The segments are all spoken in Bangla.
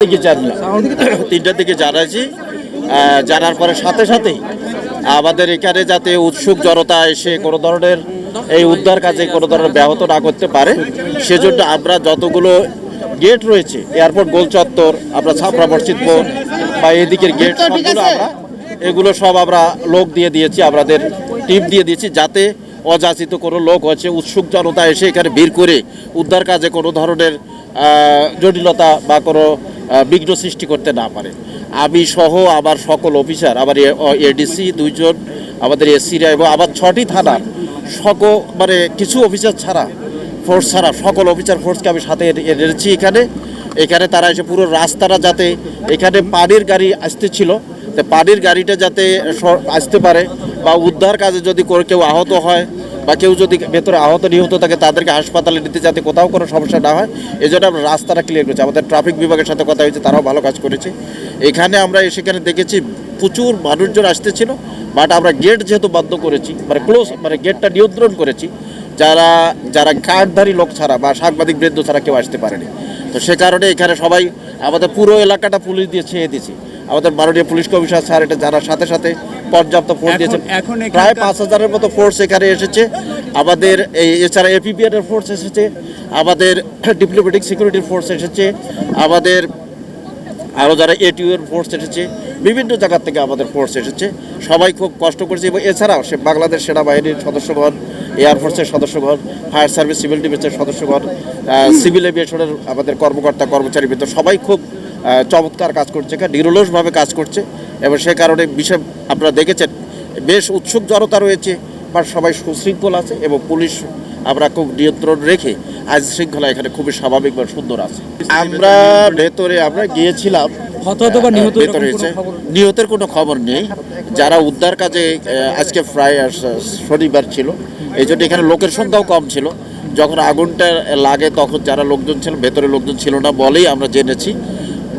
দিকে জানলাম তিনটার দিকে জানাইছি জানার পরে সাথে সাথেই আমাদের এখানে যাতে উৎসুক জনতা এসে কোনো ধরনের এই উদ্ধার কাজে কোনো ধরনের ব্যাহত না করতে পারে সেজন্য আমরা যতগুলো গেট রয়েছে এয়ারপোর্ট গোল চত্বর আমরা ছাপড়া মসজিদ মোড় বা এদিকের গেট সবগুলো আমরা এগুলো সব আমরা লোক দিয়ে দিয়েছি আমাদের টিম দিয়ে দিয়েছি যাতে অযাচিত কোনো লোক হচ্ছে উৎসুক জনতা এসে এখানে ভিড় করে উদ্ধার কাজে কোনো ধরনের জটিলতা বা কোনো বিঘ্ন সৃষ্টি করতে না পারে। আমি সহ আমার সকল অফিসার, আমার এডিসি দুইজন, আমাদের এসিরা এবং আবার ছটি থানার সকল মানে কিছু অফিসার ছাড়া ফোর্স ছাড়া, সকল অফিসার ফোর্সকে আমি সাথে এনেছি এখানে। এখানে তারা এসে পুরো রাস্তাটা যাতে এখানে পানির গাড়ি আসতেছিল তো পানির গাড়িটা যাতে আসতে পারে বা উদ্ধার কাজে যদি কেউ আহত হয় বা কেউ যদি ভেতরে আহত, নিহত থাকে, তাদেরকে হাসপাতালে নিতে যাতে কোথাও কোনো সমস্যা না হয় এই জন্য আমরা রাস্তাটা ক্লিয়ার করেছি। আমাদের ট্রাফিক বিভাগের সাথে কথা হয়েছে, তারাও ভালো কাজ করেছে। এখানে আমরা সেখানে দেখেছি, প্রচুর মানুষজন আসতেছিল বাট আমরা গেট যেহেতু বন্ধ করেছি মানে ক্লোজ মানে গেটটা নিয়ন্ত্রণ করেছি, যারা যারা কার্ডধারী লোক ছাড়া বা সাংবাদিক বৃদ্ধ ছাড়া কেউ আসতে পারেনি। তো সে কারণে এখানে সবাই, আমাদের পুরো এলাকাটা পুলিশ দিয়ে ছেয়ে দিয়েছি। আমাদের মাননীয় পুলিশ কমিশনার স্যার এটা জানার সাথে সাথে পর্যাপ্ত ফোর্স দিয়েছেন। প্রায় পাঁচ হাজারের মতো ফোর্স এখানে এসেছে। আমাদের এই এছাড়া এপিপিআর এর ফোর্স এসেছে আমাদের ডিপ্লোমেটিক সিকিউরিটির ফোর্স এসেছে আমাদের আরও যারা এটিউ এর ফোর্স এসেছে বিভিন্ন জায়গার থেকে আমাদের ফোর্স এসেছে। সবাই খুব কষ্ট করেছে এবং এছাড়াও সে বাংলাদেশ সেনাবাহিনীর সদস্যগণ এয়ারফোর্সের সদস্যগণ ফায়ার সার্ভিস সিভিল ডিফেন্সের সদস্যগণ সিভিল এভিয়েশনের আমাদের কর্মকর্তা কর্মচারী সবাই খুব চমৎকার কাজ করছে। এখানে নিরলসভাবে কাজ করছে। এবং সে কারণে বিষয় আপনারা দেখেছেন বেশ উৎসুক জনতা রয়েছে বা সবাই সুশৃঙ্খল আছে এবং পুলিশ আমরা খুব নিয়ন্ত্রণ রেখে আইন শৃঙ্খলা এখানে খুবই স্বাভাবিক বা সুন্দর আছে। আমরা ভেতরে আমরা গিয়েছিলাম? নিহতের কোনো খবর নেই। যারা উদ্ধার কাজে আজকে প্রায় শনিবার ছিল এই জন্য এখানে লোকের সংখ্যাও কম ছিল। যখন আগুনটা লাগে তখন যারা লোকজন ছিল ভেতরে লোকজন ছিল না বলেই আমরা জেনেছি।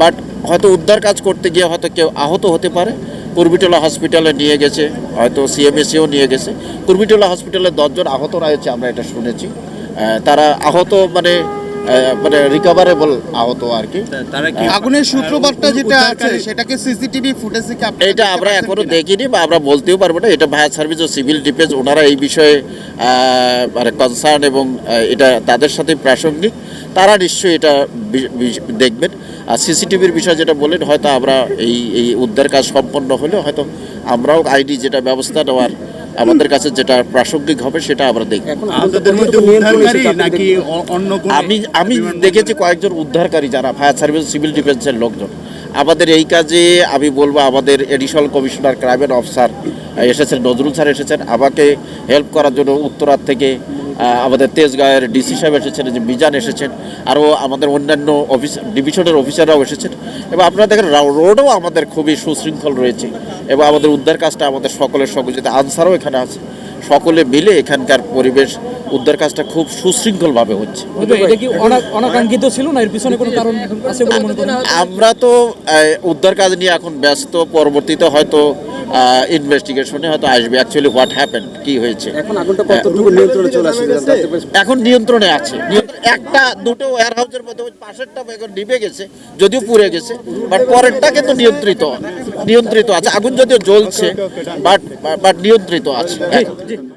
বাট হয়তো উদ্ধার কাজ করতে গিয়ে হয়তো কেউ আহত হতে পারে। কুর্বিটোলা হসপিটালে নিয়ে গেছে, হয়তো সিএমএসিও নিয়ে গেছে। কুর্বিটোলা হসপিটালে দশজন আহত রয়েছে আমরা এটা শুনেছি। তারা আহত মানে মানে রিকভারেবল আহত আর কি। আগুনের সূত্রপাতটা যেটা আছে সেটাকে সিসিটিভি ফুটেজে কি এটা আমরা এখনও দেখিনি বা আমরা বলতেও পারব না। এটা ফায়ার সার্ভিস ও সিভিল ডিফেন্স ওনারা এই বিষয়ে মানে কনসার্ন এবং এটা তাদের সাথে প্রাসঙ্গিক। তারা নিশ্চয়ই এটা দেখবেন। আর সিসিটিভির বিষয় যেটা বললেন হয়তো আমরা এই এই উদ্ধার কাজ সম্পন্ন হলে হয়তো আমরাও আইডি যেটা ব্যবস্থা নেওয়ার আমাদের কাছে যেটা প্রাসঙ্গিক হবে সেটা আমরা দেখি আহতদের নাকি অ- অন্য কোনো আমি আমি দেখেছি কয়েকজন উদ্ধারকারী যারা ফায়ার সার্ভিস সিভিল ডিফেন্সের লোকজন। আমাদের এই কাজে আমি বলব আমাদের এডিশনাল কমিশনার ক্রাইম অফিসার এসেছেন নজরুল স্যার এসেছেন। আমাকে হেল্প করার জন্য উত্তরার থেকে আমাদের তেজগাঁয়ের ডিসি সাহেব এসেছেন যে মিজান এসেছেন আরও আমাদের অন্যান্য অফিস ডিভিশনের অফিসাররাও এসেছেন। এবং আপনারা দেখেন রোডও আমাদের খুবই সুশৃঙ্খল রয়েছে। এবং আমাদের উদ্ধার কাজটা আমাদের সকলের সহযোগিতা আনসারও এখানে আছে। সকলে মিলে এখানকার পরিবেশ উদ্ধার কাজটা খুব সুশৃঙ্খলভাবে হচ্ছে। অনাকাঙ্ক্ষিত ছিল না? এর পিছনে কোনো কারণ আছে বলে মনে আমরা তো উদ্ধার কাজ নিয়ে এখন ব্যস্ত পরবর্তীতে হয়তো ইনভেস্টিগেশনে হয়তো আসবে। অ্যাকচুয়ালি হোয়াট হ্যাপেন কি হয়েছে? এখন আগুনটা কতটুকু নিয়ন্ত্রণে চলে আসছে এখন নিয়ন্ত্রণে আছে। একটা দুটো ওয়ার হাউসের মধ্যে ওই পাশেরটা এখন নিভে গেছে যদিও পুড়ে গেছে বাট পরেরটা কিন্তু নিয়ন্ত্রিত নিয়ন্ত্রিত আছে। আগুন যদিও জ্বলছে বাট বাট নিয়ন্ত্রিত আছে।